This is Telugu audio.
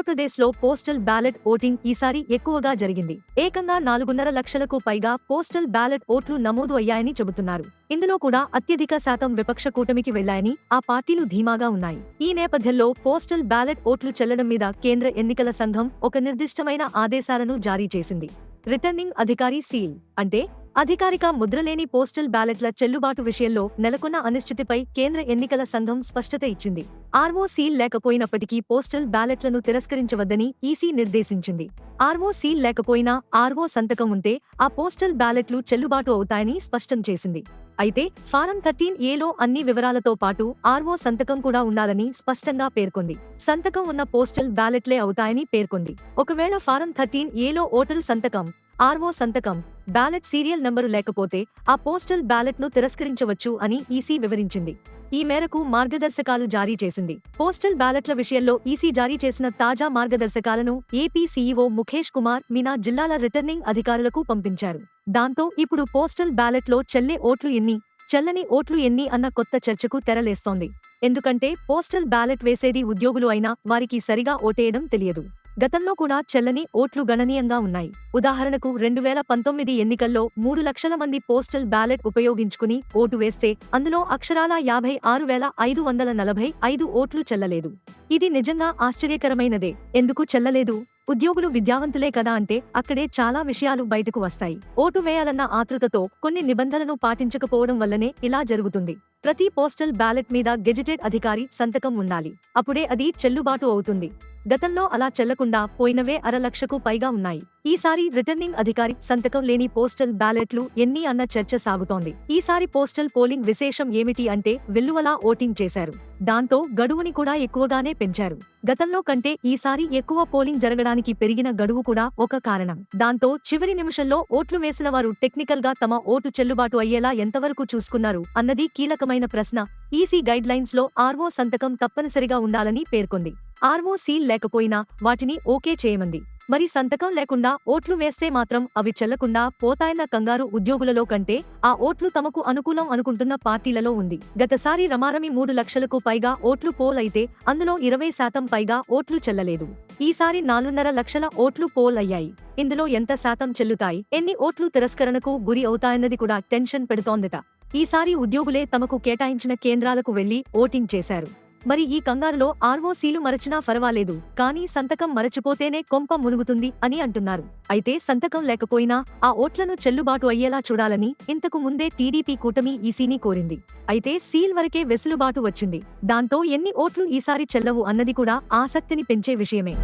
ఆంధ్రప్రదేశ్లో పోస్టల్ బ్యాలెట్ ఓటింగ్ ఈసారి ఎక్కువగా జరిగింది. ఏకంగా నాలుగున్నర లక్షలకు పైగా పోస్టల్ బ్యాలెట్ ఓట్లు నమోదు అయ్యాయని చెబుతున్నారు. ఇందులో కూడా అత్యధిక శాతం విపక్ష కూటమికి వెళ్ళాయని ఆ పార్టీలు ధీమాగా ఉన్నాయి. ఈ నేపథ్యంలో పోస్టల్ బ్యాలెట్ ఓట్లు చెల్లడం మీద కేంద్ర ఎన్నికల సంఘం ఒక నిర్దిష్టమైన ఆదేశాలను జారీ చేసింది. రిటర్నింగ్ అధికారి సీల్ అంటే అధికారిక ముద్రలేని పోస్టల్ బ్యాలెట్ల చెల్లుబాటు విషయంలో నెలకొన్న అనిశ్చితిపై కేంద్ర ఎన్నికల సంఘం స్పష్టత ఇచ్చింది. ఆర్ఓ సీల్ లేకపోయినప్పటికీ పోస్టల్ బ్యాలెట్లను తిరస్కరించవద్దని ఈసీ నిర్దేశించింది. ఆర్ఓ సీల్ లేకపోయినా ఆర్ఓ సంతకం ఉంటే ఆ పోస్టల్ బ్యాలెట్లు చెల్లుబాటు అవుతాయని స్పష్టం చేసింది. అయితే ఫారం థర్టీన్ ఏలో అన్ని వివరాలతో పాటు ఆర్ఓ సంతకం కూడా ఉండాలని స్పష్టంగా పేర్కొంది. సంతకం ఉన్న పోస్టల్ బ్యాలెట్లే అవుతాయని పేర్కొంది. ఒకవేళ ఫారం థర్టీన్ ఏలో ఓటరు సంతకం ఆర్ఓ సంతకం బ్యాలెట్ సీరియల్ నంబరు లేకపోతే ఆ పోస్టల్ బ్యాలెట్ను తిరస్కరించవచ్చు అని ఈసీ వివరించింది. ఈ మేరకు మార్గదర్శకాలు జారీ చేసింది. పోస్టల్ బ్యాలెట్ల విషయంలో ఈసీ జారీ చేసిన తాజా మార్గదర్శకాలను ఏపీ సీఈఓ ముఖేష్ కుమార్ మీనా జిల్లాల రిటర్నింగ్ అధికారులకు పంపించారు. దాంతో ఇప్పుడు పోస్టల్ బ్యాలెట్లో చెల్లే ఓట్లు ఎన్ని చెల్లని ఓట్లు ఎన్ని అన్న కొత్త చర్చకు తెరలేస్తోంది. ఎందుకంటే పోస్టల్ బ్యాలెట్ వేసేది ఉద్యోగులు అయినా వారికి సరిగా ఓటేయడం తెలియదు. గతంలో కూడా చెల్లని ఓట్లు గణనీయంగా ఉన్నాయి. ఉదాహరణకు రెండు వేల పంతొమ్మిది ఎన్నికల్లో మూడు లక్షల మంది పోస్టల్ బ్యాలెట్ ఉపయోగించుకుని ఓటు వేస్తే అందులో అక్షరాల యాభై ఆరు వేల ఐదు వందల నలభై ఐదు ఓట్లు చెల్లలేదు. ఇది నిజంగా ఆశ్చర్యకరమైనదే. ఎందుకు చెల్లలేదు? ఉద్యోగులు విద్యావంతులే కదా అంటే అక్కడే చాలా విషయాలు బయటకు వస్తాయి. ఓటు వేయాలన్న ఆతృతతో కొన్ని నిబంధనలను పాటించకపోవడం వల్లనే ఇలా జరుగుతుంది. ప్రతి పోస్టల్ బ్యాలెట్ మీద గెజిటెడ్ అధికారి సంతకం ఉండాలి. అప్పుడే అది చెల్లుబాటు అవుతుంది. గతంలో అలా చెల్లకుండా పోయినవే అర లక్షకు పైగా ఉన్నాయి. ఈసారి రిటర్నింగ్ అధికారి సంతకం లేని పోస్టల్ బ్యాలెట్లు ఎన్ని అన్న చర్చ సాగుతోంది. ఈసారి పోస్టల్ పోలింగ్ విశేషం ఏమిటి అంటే వెల్లువలా ఓటింగ్ చేశారు. దాంతో గడువుని కూడా ఎక్కువగానే పెంచారు. గతంలో కంటే ఈసారి ఎక్కువ పోలింగ్ జరగడానికి పెరిగిన గడువు కూడా ఒక కారణం. దాంతో చివరి నిమిషంలో ఓట్లు వేసిన వారు టెక్నికల్గా తమ ఓటు చెల్లుబాటు అయ్యేలా ఎంతవరకు చూసుకున్నారు అన్నది కీలకమైన ప్రశ్న. ఈసీ గైడ్ లైన్స్లో ఆర్ఓ సంతకం తప్పనిసరిగా ఉండాలని పేర్కొంది. ఆర్ఓ సీల్ లేకపోయినా వాటిని ఓకే చేయమంది. మరి సంతకం లేకుండా ఓట్లు వేస్తే మాత్రం అవి చెల్లకుండా పోతాయన్న కంగారు ఉద్యోగులలో కంటే ఆ ఓట్లు తమకు అనుకూలం అనుకుంటున్న పార్టీలలో ఉంది. గతసారి రమారమి మూడు లక్షలకు పైగా ఓట్లు పోల్ అయితే అందులో ఇరవై శాతం పైగా ఓట్లు చెల్లలేదు. ఈసారి నాలుగున్నర లక్షల ఓట్లు పోల్ అయ్యాయి ఇందులో ఎంత శాతం చెల్లుతాయి? ఎన్ని ఓట్లు తిరస్కరణకు గురి అవుతాయన్నది కూడా టెన్షన్ పెడుతోందట. ఈసారి ఉద్యోగులే తమకు కేటాయించిన కేంద్రాలకు వెళ్ళి ఓటింగ్ చేశారు. మరి ఈ కంగారులో ఆర్ఓసీలు మరచినా పర్వాలేదు కానీ సంతకం మరచిపోతేనే కొంప మునుగుతుంది అని అంటున్నారు. అయితే సంతకం లేకపోయినా ఆ ఓట్లను చెల్లుబాటు అయ్యేలా చూడాలని ఇంతకు ముందే టీడీపీ కూటమి ఈసీని కోరింది. అయితే సీల్ వరకే వెసులుబాటు వచ్చింది. దాంతో ఎన్ని ఓట్లు ఈసారి చెల్లవు అన్నది కూడా ఆసక్తిని పెంచే విషయమే.